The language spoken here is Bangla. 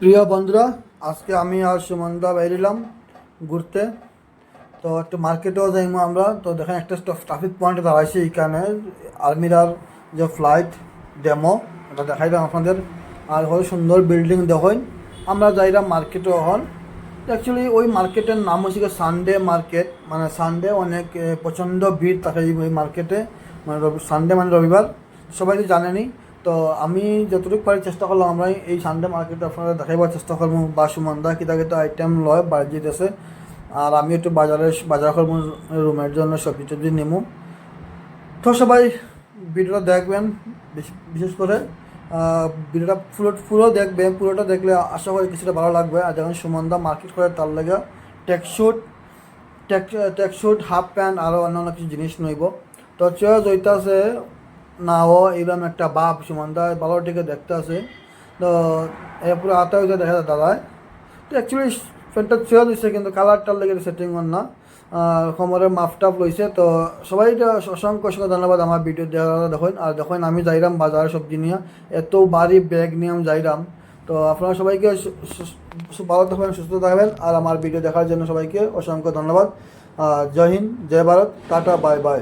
প্রিয় বন্ধুরা, আজকে আমি আর সুমনদা বেরিলাম ঘুরতে। তো একটু মার্কেটেও যাইমু আমরা। তো দেখেন একটা ট্রাফিক পয়েন্ট দাঁড়াইছি এখানে আর্মিরার যে ফ্লাইট ডেমো এটা দেখাইলাম আপনাদের। আর হয় সুন্দর বিল্ডিং দেখেন। আমরা যাইলাম মার্কেটে হন অ্যাকচুয়ালি ওই মার্কেটের নাম হচ্ছে সানডে মার্কেট মানে সানডে অনেক প্রচণ্ড ভিড় থাকে ওই মার্কেটে মানে সানডে মানে রবিবার। সবাই তো জানেনি তো আমি যতটুকু পারি চেষ্টা করলাম, আমরা এই সানডে মার্কেটে আপনারা দেখাইবার চেষ্টা করব। বা সুমন্দা কিতা কিতা আইটেম লয় বার্জিত আছে। আর আমি একটু বাজারে, বাজার করব, রুমের জন্য সবজি টবজি নেব তো সবাই ভিডিওটা দেখবেন বিশেষ করে ভিডিওটা পুরো পুরো দেখবেন, পুরোটা দেখলে আশা করি কিছুটা ভালো লাগবে। আর যখন সুমন্দা মার্কেট করে, তার লাগে টেকশুট টেক টেকশুট হাফ প্যান্ট আরও অন্যান্য কিছু জিনিস নইব তো চয়ে জইতাছে নাও এরকম একটা বাপ সুমন্দা ভালো দিকে দেখতে আছে। তো, এ পুরো আতা হইতে দেখা যায় দাদায় তো অ্যাকচুয়ালি প্যান্টটা চয়ে দিচ্ছে কিন্তু কালারটার লেগে সেটিং অন না। কোমরের মাফটাপ লইছে, তো সবাই অসংখ্য অসংখ্য ধন্যবাদ আমার ভিডিও দেখার দেখুন, আর দেখুন, আমি যাইরাম বাজারে সবজি নিয়ে। এত বাড়ি ব্যাগ নিয়ে আমি যাইরাম। তো আপনারা সবাইকে ভালো থাকবেন, সুস্থ থাকবেন। আর আমার ভিডিও দেখার জন্য সবাইকে অসংখ্য ধন্যবাদ। জয় হিন্দ, জয় ভারত, টাটা বাই বাই